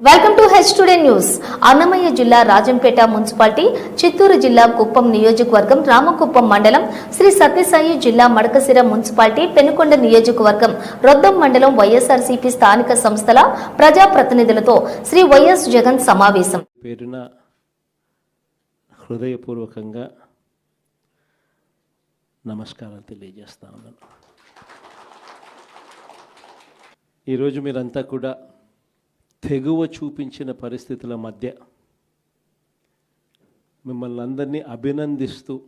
Welcome to H today news Annamayya జిల్లా Rajampet municipality Chittoor జిల్లా కుప్పం నియోజకవర్గం రామకుప్పం మండలం శ్రీ సత్యసాయి జిల్లా మడకసిర మున్సిపాలిటీ పెనుకొండ నియోజకవర్గం రొద్దం మండలం వైఎస్ఆర్సీపీ స్థానిక సంస్థల ప్రజాప్రతినిధులతో శ్రీ వైఎస్ జగన్ సమావేశం. పేరున హృదయపూర్వకంగా నమస్కారాలు తెలియజేస్తా ఉన్నాను. ఈరోజు మీరంతా కూడా తెగువ చూపించిన పరిస్థితుల మధ్య మిమ్మల్ని అందరినీ అభినందిస్తూ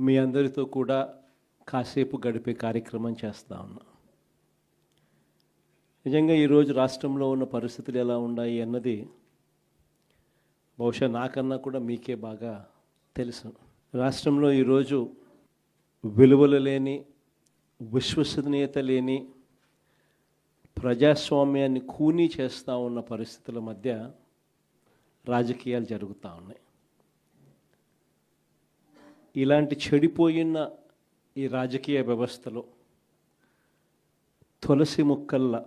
మీ అందరితో కూడా కాసేపు గడిపే కార్యక్రమం చేస్తా ఉన్నా. నిజంగా ఈరోజు రాష్ట్రంలో ఉన్న పరిస్థితులు ఎలా ఉన్నాయి అన్నది బహుశా నాకన్నా కూడా మీకే బాగా తెలుసు. రాష్ట్రంలో ఈరోజు విలువలు లేని విశ్వసనీయత లేని ప్రజాస్వామ్యాన్ని కూనీ చేస్తూ ఉన్న పరిస్థితుల మధ్య రాజకీయాలు జరుగుతూ ఉన్నాయి. ఇలాంటి చెడిపోయిన ఈ రాజకీయ వ్యవస్థలో తులసి ముక్కల్లా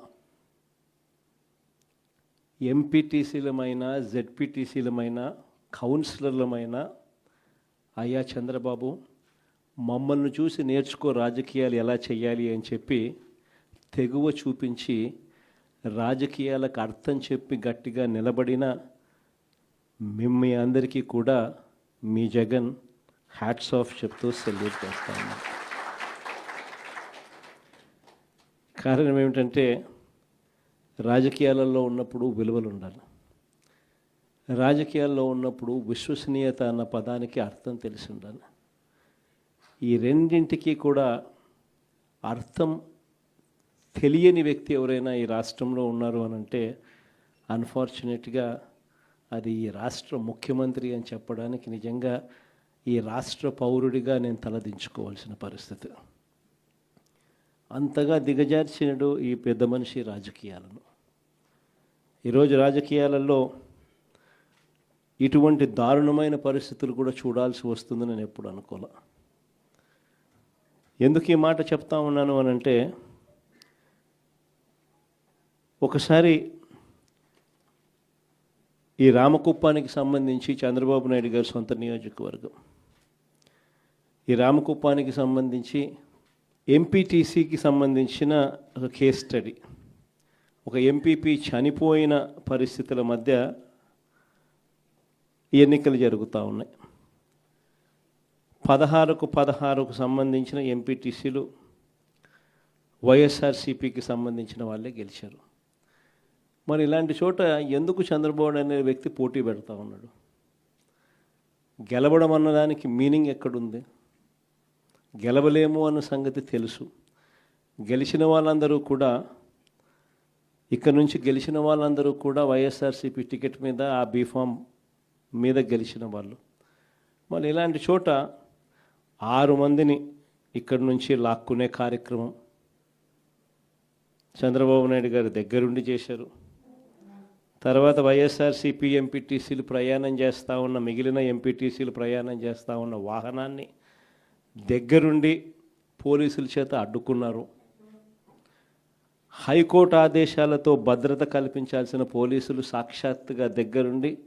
ఎంపీటీసీలమైన జెడ్పీటీసీలమైన కౌన్సిలర్లమైన అయ్యా చంద్రబాబు మమ్మల్ని చూసి నేర్చుకో రాజకీయాలు ఎలా చేయాలి అని చెప్పి తెగువ చూపించి రాజకీయాలకు అర్థం చెప్పి గట్టిగా నిలబడిన మిమ్మీ అందరికీ కూడా మీ జగన్ హ్యాట్స్ ఆఫ్ చెప్తూ సెల్యూట్ చేస్తాను కారణం ఏమిటంటే రాజకీయాలలో ఉన్నప్పుడు విలువలు ఉండాలి. రాజకీయాల్లో ఉన్నప్పుడు విశ్వసనీయత అన్న పదానికి అర్థం తెలిసి ఉండాలి. ఈ రెండింటికి కూడా అర్థం తెలియని వ్యక్తి ఎవరైనా ఈ రాష్ట్రంలో ఉన్నారు అని అంటే అన్ఫార్చునేట్గా అది ఈ రాష్ట్ర ముఖ్యమంత్రి అని చెప్పడానికి నిజంగా ఈ రాష్ట్ర పౌరుడిగా నేను తలదించుకోవాల్సిన పరిస్థితి. అంతగా దిగజార్చినడు ఈ పెద్ద మనిషి రాజకీయాలను. ఈరోజు రాజకీయాలలో ఇటువంటి దారుణమైన పరిస్థితులు కూడా చూడాల్సి వస్తుందని నేను ఎప్పుడు అనుకోలే. ఎందుకు ఈ మాట చెప్తా ఉన్నాను అనంటే అంటే ఒకసారి ఈ రామకుప్పానికి సంబంధించి చంద్రబాబు నాయుడు గారి సొంత నియోజకవర్గం. ఈ రామకుప్పానికి సంబంధించి ఎంపీటీసీకి సంబంధించిన ఒక కేస్ స్టడీ ఒక ఎంపీపీ చనిపోయిన పరిస్థితుల మధ్య ఎన్నికలు జరుగుతూ ఉన్నాయి. పదహారుకు పదహారుకు సంబంధించిన ఎంపీటీసీలు వైఎస్ఆర్సీపీకి సంబంధించిన వాళ్ళే గెలిచారు. మరి ఇలాంటి చోట ఎందుకు చంద్రబాబు అనే వ్యక్తి పోటీ పెడతా ఉన్నాడు? గెలవడం అన్నదానికి మీనింగ్ ఎక్కడుంది? గెలవలేము అన్న సంగతి తెలుసు. గెలిచిన వాళ్ళందరూ కూడా ఇక్కడ నుంచి గెలిచిన వాళ్ళందరూ కూడా వైఎస్ఆర్సీపీ టికెట్ మీద ఆ బీఫామ్ మీద గెలిచిన వాళ్ళు. మరి ఇలాంటి చోట ఆరు మందిని ఇక్కడి నుంచి లాక్కునే కార్యక్రమం చంద్రబాబు నాయుడు గారి దగ్గరుండి చేశారు. తర్వాత వైఎస్ఆర్సీపీ ఎంపీటీసీలు ప్రయాణం చేస్తూ ఉన్న మిగిలిన ఎంపీటీసీలు ప్రయాణం చేస్తూ ఉన్న వాహనాన్ని దగ్గరుండి పోలీసుల చేత అడ్డుకున్నారు. హైకోర్టు ఆదేశాలతో భద్రత కల్పించాల్సిన పోలీసులు సాక్షాత్తుగా దగ్గరుండి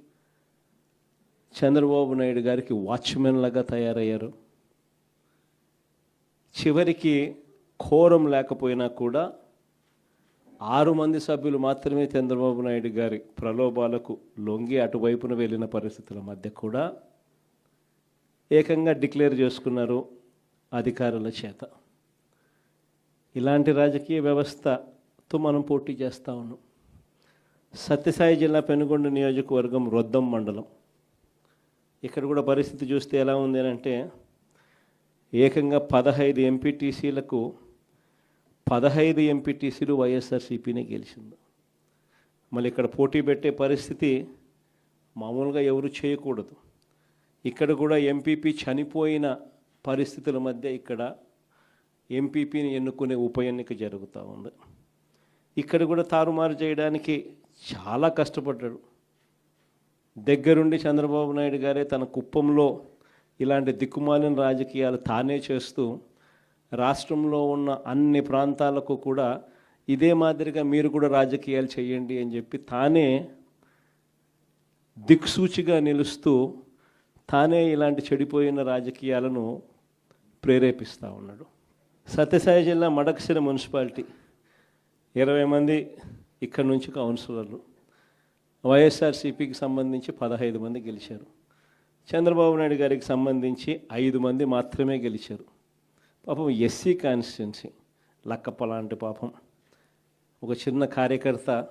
చంద్రబాబు నాయుడు గారికి వాచ్మెన్ లాగా తయారయ్యారు. చివరికి కోరం లేకపోయినా కూడా ఆరు మంది సభ్యులు మాత్రమే చంద్రబాబు నాయుడు గారి ప్రలోభాలకు లొంగి అటువైపున వెళ్ళిన పరిస్థితుల మధ్య కూడా ఏకంగా డిక్లేర్ చేసుకున్నారు అధికారుల చేత. ఇలాంటి రాజకీయ వ్యవస్థతో మనం పోటీ చేస్తూ ఉన్నాం. సత్యసాయి జిల్లా పెనుగొండ నియోజకవర్గం రొద్దం మండలం. ఇక్కడ కూడా పరిస్థితి చూస్తే ఎలా ఉంది అని అంటే ఏకంగా పదహైదు ఎంపీటీసీలకు పదహైదు ఎంపీటీసీలు వైఎస్ఆర్సీపీనే గెలిచింది. మళ్ళీ ఇక్కడ పోటీ పెట్టే పరిస్థితి మామూలుగా ఎవరు చేయకూడదు. ఇక్కడ కూడా ఎంపీపీ చనిపోయిన పరిస్థితుల మధ్య ఇక్కడ ఎంపీపీని ఎన్నుకునే ఉప ఎన్నిక జరుగుతూ ఉంది. ఇక్కడ కూడా తారుమారు చేయడానికి చాలా కష్టపడ్డాడు. దగ్గరుండి చంద్రబాబు నాయుడు గారే తన కుప్పంలో ఇలాంటి దిక్కుమాలిన రాజకీయాలు తానే చేస్తూ రాష్ట్రంలో ఉన్న అన్ని ప్రాంతాలకు కూడా ఇదే మాదిరిగా మీరు కూడా రాజకీయాలు చేయండి అని చెప్పి తానే దిక్సూచిగా నిలుస్తూ తానే ఇలాంటి చెడిపోయిన రాజకీయాలను ప్రేరేపిస్తూ ఉన్నాడు. సత్యసాయి జిల్లా మడకసిర మున్సిపాలిటీ ఇరవై మంది ఇక్కడ నుంచి కౌన్సిలర్లు. వైఎస్ఆర్సీపీకి సంబంధించి పదహైదు మంది గెలిచారు. చంద్రబాబు నాయుడు గారికి సంబంధించి ఐదు మంది మాత్రమే గెలిచారు. పాపం ఎస్సీ కాన్స్టిట్యున్సీ లక్కప్ప లాంటి పాపం. ఒక చిన్న కార్యకర్త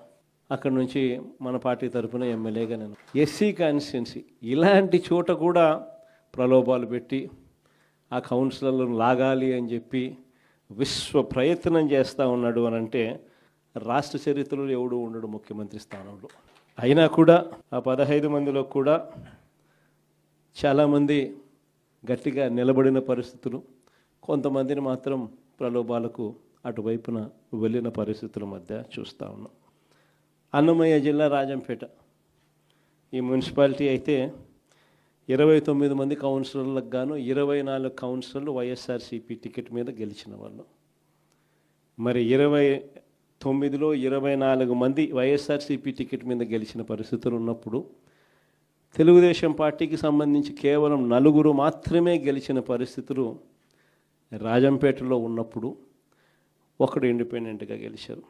అక్కడ నుంచి మన పార్టీ తరఫున ఎమ్మెల్యేగా నేను. ఎస్సీ కాన్స్టిట్యున్సీ ఇలాంటి చోట కూడా ప్రలోభాలు పెట్టి ఆ కౌన్సిలర్లను లాగాలి అని చెప్పి విశ్వ ప్రయత్నం చేస్తూ ఉన్నాడు అని అంటే రాష్ట్ర చరిత్రలో ఎవడు ఉండడు ముఖ్యమంత్రి స్థానంలో. అయినా కూడా ఆ పదహైదు మందిలో కూడా చాలామంది గట్టిగా నిలబడిన పరిస్థితులు. కొంతమందిని మాత్రం ప్రలోభాలకు అటువైపున వెళ్ళిన పరిస్థితుల మధ్య చూస్తూ ఉన్నాం. అన్నమయ్య జిల్లా రాజంపేట. ఈ మున్సిపాలిటీ అయితే ఇరవై తొమ్మిది మంది కౌన్సిలర్లకు గాను ఇరవై నాలుగు కౌన్సిలర్లు వైఎస్ఆర్సీపీ టికెట్ మీద గెలిచిన వాళ్ళు. మరి ఇరవై తొమ్మిదిలో ఇరవై నాలుగు మంది వైఎస్ఆర్సీపీ టికెట్ మీద గెలిచిన పరిస్థితులు ఉన్నప్పుడు తెలుగుదేశం పార్టీకి సంబంధించి కేవలం నలుగురు మాత్రమే గెలిచిన పరిస్థితులు రాజంపేటలో ఉన్నప్పుడు ఒకడు ఇండిపెండెంట్గా గెలిచారు.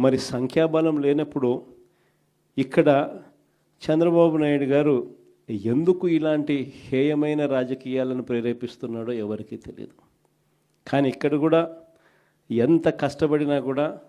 మరి సంఖ్యాబలం లేనప్పుడు ఇక్కడ చంద్రబాబు నాయుడు గారు ఎందుకు ఇలాంటి హేయమైన రాజకీయాలను ప్రేరేపిస్తున్నాడో ఎవరికీ తెలియదు కానీ ఇక్కడ కూడా ఎంత కష్టపడినా కూడా